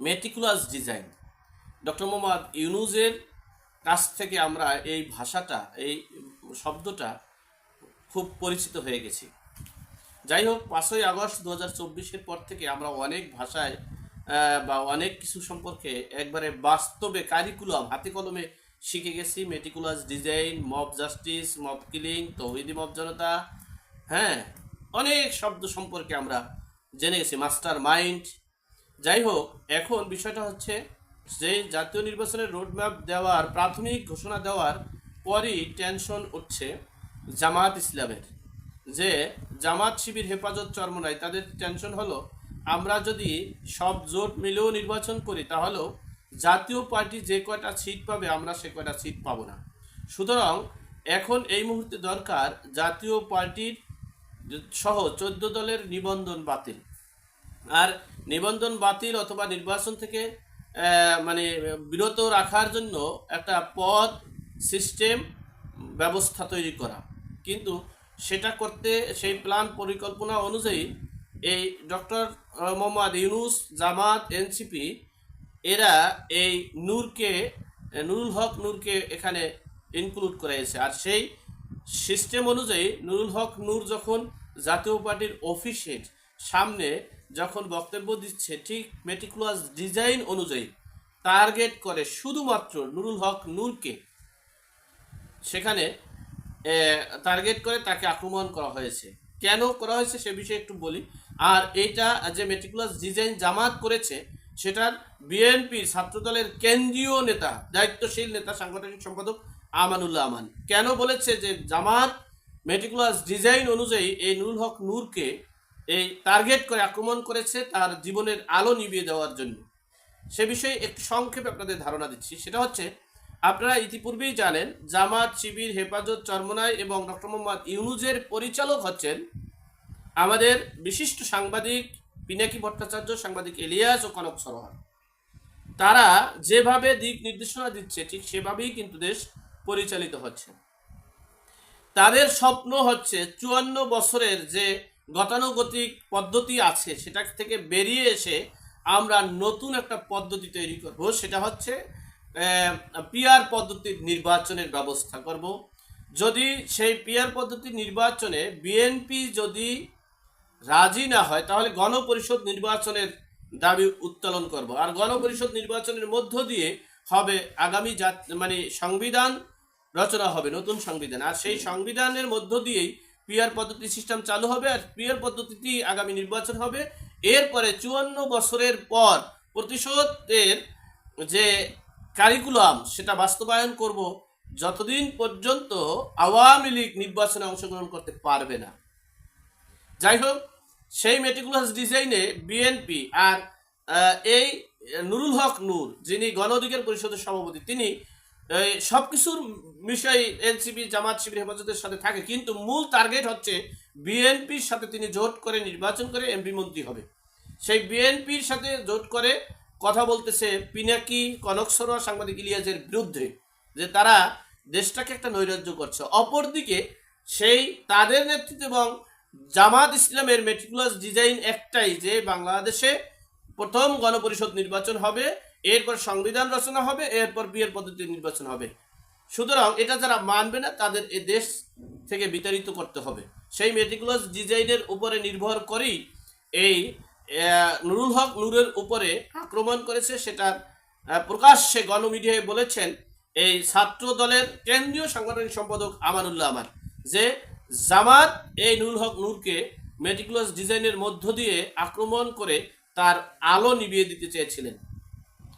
Meticulous design doctor Mohammad ইউনুজের কাছ থেকে আমরা এই ভাষাটা, এই শব্দটা খুব পরিচিত হয়ে গেছি। যাই হোক, পাঁচই আগস্ট দু হাজার চব্বিশের পর থেকে আমরা অনেক ভাষায় বা অনেক কিছু সম্পর্কে একবারে বাস্তবে কারিকুলাম হাতে কলমে শিখে গেছি। Meticulous design mob justice mob killing তৌহিদি মব জনতা হ্যাঁ অনেক শব্দ সম্পর্কে আমরা জেনে গেছি। মাস্টার মাইন্ড যাই হোক এখন বিষয়টা হচ্ছে যে জাতীয় নির্বাচনের রোডম্যাপ দেওয়ার, প্রাথমিক ঘোষণা দেওয়ার পরই টেনশন উঠছে জামাত ইসলামের। যে জামাত শিবির হেফাজত চরমনায় তাদের টেনশন হলো, আমরা যদি সব জোট মিলেও নির্বাচন করি, তাহলেও জাতীয় পার্টি যে কয়টা সিট পাবে, আমরা সে কয়টা সিট পাবো না। সুতরাং এখন এই মুহূর্তে দরকার জাতীয় পার্টির সহ চোদ্দ দলের নিবন্ধন বাতিল। আর নিবন্ধন বাতিল অথবা নির্বাচন থেকে মানে বিরত রাখার জন্য একটা পদ সিস্টেম, ব্যবস্থা তৈরি করা। কিন্তু সেটা করতে সেই প্ল্যান পরিকল্পনা অনুযায়ী এই ডক্টর মোহাম্মদ ইউনুস, জামাত, এনসিপি, এরা এই নূরকে নুরুল হক নূরকে এখানে ইনক্লুড করেছে আর সেই সিস্টেম অনুযায়ী নুরুল হক নূর যখন জাতীয় পার্টির অফিসের সামনে যখন বক্তব্য দিচ্ছে ঠিক মেটিকুলাস ডিজাইন অনুযায়ী টার্গেট করে শুধুমাত্র নুরুল হক নূরকে, সেখানে টার্গেট করে তাকে আক্রমণ করা হয়েছে। কেন করা হয়েছে সে বিষয়ে একটু বলি। আর এইটা যে মেটিকুলাস ডিজাইন জামাত করেছে, সেটার বিএনপির ছাত্রদলের কেন্দ্রীয় নেতা, দায়িত্বশীল নেতা, সাংগঠনিক সম্পাদক আমানুল্লাহ আমান। কেন বলেছে যে জামাত মেটিকুলাস ডিজাইন অনুযায়ী এই নুরুল হক নূরকে এই টার্গেট করে আক্রমণ করেছে তার জীবনের আলো নিভিয়ে দেওয়ার জন্য। সে বিষয়ে একটু সংক্ষেপে আপনাদের ধারণা দিচ্ছি। সেটা হচ্ছে, আপনারা ইতিপূর্বেই জানেন, জামাত, শিবির, হেফাজত চরমনায় এবং ডক্টর মোহাম্মদ ইউনুজের পরিচালক হচ্ছেন আমাদের বিশিষ্ট সাংবাদিক পিনাকি ভট্টাচার্য, সাংবাদিক এলিয়াস ও কনক সরোয়ার। তারা যেভাবে দিক নির্দেশনা দিচ্ছে, ঠিক সেভাবেই কিন্তু দেশ পরিচালিত হচ্ছে। তাদের স্বপ্ন হচ্ছে চুয়ান্ন বছরের যে গতানুগতিক পদ্ধতি আছে সেটা থেকে বেরিয়ে এসে আমরা নতুন একটা পদ্ধতি তৈরি করব সেটা হচ্ছে পিয়ার পদ্ধতির নির্বাচনের ব্যবস্থা করব। যদি সেই পিয়ার পদ্ধতির নির্বাচনে বিএনপি যদি রাজি না হয় তাহলে গণপরিষদ নির্বাচনের দাবি উত্তোলন করব। আর গণপরিষদ নির্বাচনের মধ্য দিয়ে হবে আগামী জাত মানে সংবিধান রচনা হবে নতুন সংবিধান। আর সেই সংবিধানের মধ্য দিয়েই পিয়ার পদ্ধতি সিস্টেম চালু হবে আর পিয়ার পদ্ধতিটি আগামী নির্বাচন হবে। এরপরে চুয়ান্ন বছরের পর প্রতিশোধের যে কারিকুলাম সেটা বাস্তবায়ন করব। যতদিন পর্যন্ত আওয়ামী লীগ নির্বাচনে অংশগ্রহণ করতে পারবে না। যাই হোক, সেই মেটিকুলাস ডিজাইনে বিএনপি আর এই নুরুল হক নূর, যিনি গণ অধিকার পরিষদের সভাপতি, তিনি সব কিছুর বিষয় এনসিপি, জামাত শিবির, হেফাজতের সাথে থাকে। কিন্তু মূল টার্গেট হচ্ছে বিএনপির সাথে তিনি জোট করে নির্বাচন করে এমপি মন্ত্রী হবে। সেই বিএনপির সাথে জোট করে কথা বলতেছে পিনাকি, কনক সরোয়া, সাংবাদিক ইলিয়াজের বিরুদ্ধে, যে তারা দেশটাকে একটা নৈরাজ্য করছে। অপরদিকে সেই তাদের নেতৃত্বে এবং জামাত ইসলামের মেটিকুলাস ডিজাইন একটাই যে বাংলাদেশে প্রথম গণপরিষদ নির্বাচন হবে। এরপর সংবিধান রচনা হবে এরপর বিয়ের পদ্ধতি নির্বাচন হবে। সুতরাং এটা যারা মানবে না তাদের এ দেশ থেকে বিতাড়িত করতে হবে। সেই মেটিকুলাস ডিজাইনের উপরে নির্ভর করেই এই নুরুল হক নূরের উপরে আক্রমণ করেছে সেটা আহ, প্রকাশ্যে গণমিডিয়ায় বলেছেন এই ছাত্র দলের কেন্দ্রীয় সাংগঠনিক সম্পাদক আমানুল্লাহ আমার যে জামাত এই নুরুল হক নূরকে মেটিকুলাস ডিজাইনের মধ্য দিয়ে আক্রমণ করে তার আলো নিভিয়ে দিতে চেয়েছিলেন।